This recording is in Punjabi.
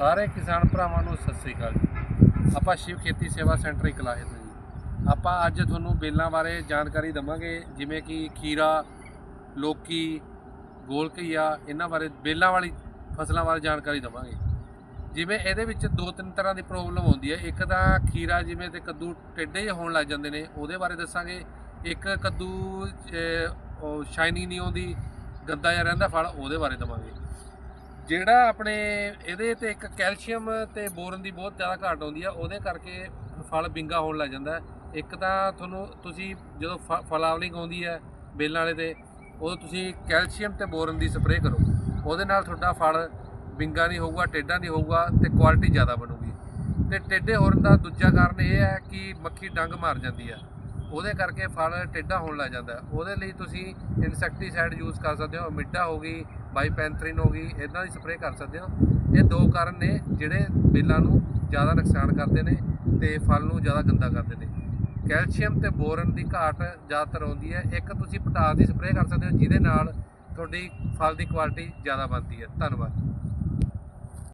ਸਾਰੇ ਕਿਸਾਨ ਭਰਾਵਾਂ ਨੂੰ ਸਤਿ ਸ੍ਰੀ ਅਕਾਲ ਜੀ। ਆਪਾਂ ਸ਼ਿਵ ਖੇਤੀ ਸੇਵਾ ਸੈਂਟਰ ਇਕਲਾਹੇ ਤੋਂ ਜੀ। ਆਪਾਂ ਅੱਜ ਤੁਹਾਨੂੰ ਬੇਲਾਂ ਬਾਰੇ ਜਾਣਕਾਰੀ ਦਵਾਂਗੇ, ਜਿਵੇਂ ਕਿ ਖੀਰਾ, ਲੋਕੀ ਗੋਲ ਘਈਆ ਇਹਨਾਂ ਬਾਰੇ ਬੇਲਾਂ ਵਾਲੀ ਫਸਲਾਂ ਬਾਰੇ ਜਾਣਕਾਰੀ ਦਵਾਂਗੇ। ਜਿਵੇਂ ਇਹਦੇ ਵਿੱਚ ਦੋ ਤਿੰਨ ਤਰ੍ਹਾਂ ਦੀ ਪ੍ਰੋਬਲਮ ਆਉਂਦੀ ਹੈ। ਇੱਕ ਤਾਂ ਖੀਰਾ ਜਿਵੇਂ ਤੇ ਕੱਦੂ ਟੇਢੇ ਜਿਹੇ ਹੋਣ ਲੱਗ ਜਾਂਦੇ ਨੇ, ਉਹਦੇ ਬਾਰੇ ਦੱਸਾਂਗੇ। ਇੱਕ ਕੱਦੂ ਸ਼ਾਈਨਿੰਗ ਨਹੀਂ ਆਉਂਦੀ, ਗੰਦਾ ਜਿਹਾ ਰਹਿੰਦਾ ਫਲ, ਉਹਦੇ ਬਾਰੇ ਦਵਾਂਗੇ। ਜਿਹੜਾ ਆਪਣੇ ਇਹਦੇ ਤੇ ਇੱਕ ਕੈਲਸ਼ੀਅਮ ਤੇ ਬੋਰਨ ਦੀ ਬਹੁਤ ਜ਼ਿਆਦਾ ਘਾਟ ਆਉਂਦੀ ਆ, ਉਹਦੇ ਕਰਕੇ ਫਲ ਬਿੰਗਾ ਹੋਣ ਲੱਗ ਜਾਂਦਾ ਇੱਕ ਤਾਂ ਤੁਹਾਨੂੰ ਤੁਸੀਂ ਜਦੋਂ ਫ- ਫਲਾਵਲਿੰਗ ਆਉਂਦੀ ਹੈ ਬੇਲਾਂ ਵਾਲੇ ਤੇ, ਉਦੋਂ ਤੁਸੀਂ ਕੈਲਸ਼ੀਅਮ ਤੇ ਬੋਰਨ ਦੀ ਸਪਰੇਅ ਕਰੋ। ਉਹਦੇ ਨਾਲ ਤੁਹਾਡਾ ਫਲ ਬਿੰਗਾ ਨਹੀਂ ਹੋਊਗਾ, ਟੇਢਾ ਨਹੀਂ ਹੋਊਗਾ ਤੇ ਕੁਆਲਿਟੀ ਜ਼ਿਆਦਾ ਬਣੂਗੀ। ਤੇ ਟੇਢੇ ਹੋਣ ਦਾ ਦੂਜਾ ਕਾਰਨ ਇਹ ਹੈ ਕਿ ਮੱਖੀ ਡੰਗ ਮਾਰ ਜਾਂਦੀ ਹੈ ਉਹਦੇ ਕਰਕੇ ਫਲ ਟੇਢਾ ਹੋਣ ਲੱਗ ਜਾਂਦਾ। ਉਹਦੇ ਲਈ ਤੁਸੀਂ ਇਨਸੈਕਟੀਸਾਈਡ ਯੂਜ਼ ਕਰ ਸਕਦੇ ਹੋ। ਮਿੱਡਾ ਹੋ ਗਈ ਬਾਈਪੈਂਥਰਿਨ ਹੋ ਗਈ, ਇਹਨਾਂ ਦੀ ਸਪਰੇਅ ਕਰ ਸਕਦੇ ਹੋ। ਇਹ ਦੋ ਕਾਰਨ ਨੇ ਜਿਹੜੇ ਬੇਲਾਂ ਨੂੰ ਜ਼ਿਆਦਾ ਨੁਕਸਾਨ ਕਰਦੇ ਨੇ ਤੇ ਫਲ ਨੂੰ ਜ਼ਿਆਦਾ ਗੰਦਾ ਕਰਦੇ ਨੇ। ਕੈਲਸ਼ੀਅਮ ਤੇ ਬੋਰਨ ਦੀ ਘਾਟ ਜ਼ਿਆਦਾਤਰ ਆਉਂਦੀ ਹੈ। ਇੱਕ ਤੁਸੀਂ ਪਟਾਸ ਦੀ ਸਪਰੇਅ ਕਰ ਸਕਦੇ ਹੋ, ਜਿਹਦੇ ਨਾਲ ਤੁਹਾਡੀ ਫਲ ਦੀ ਕੁਆਲਿਟੀ ਜ਼ਿਆਦਾ ਬਣਦੀ ਹੈ। ਧੰਨਵਾਦ।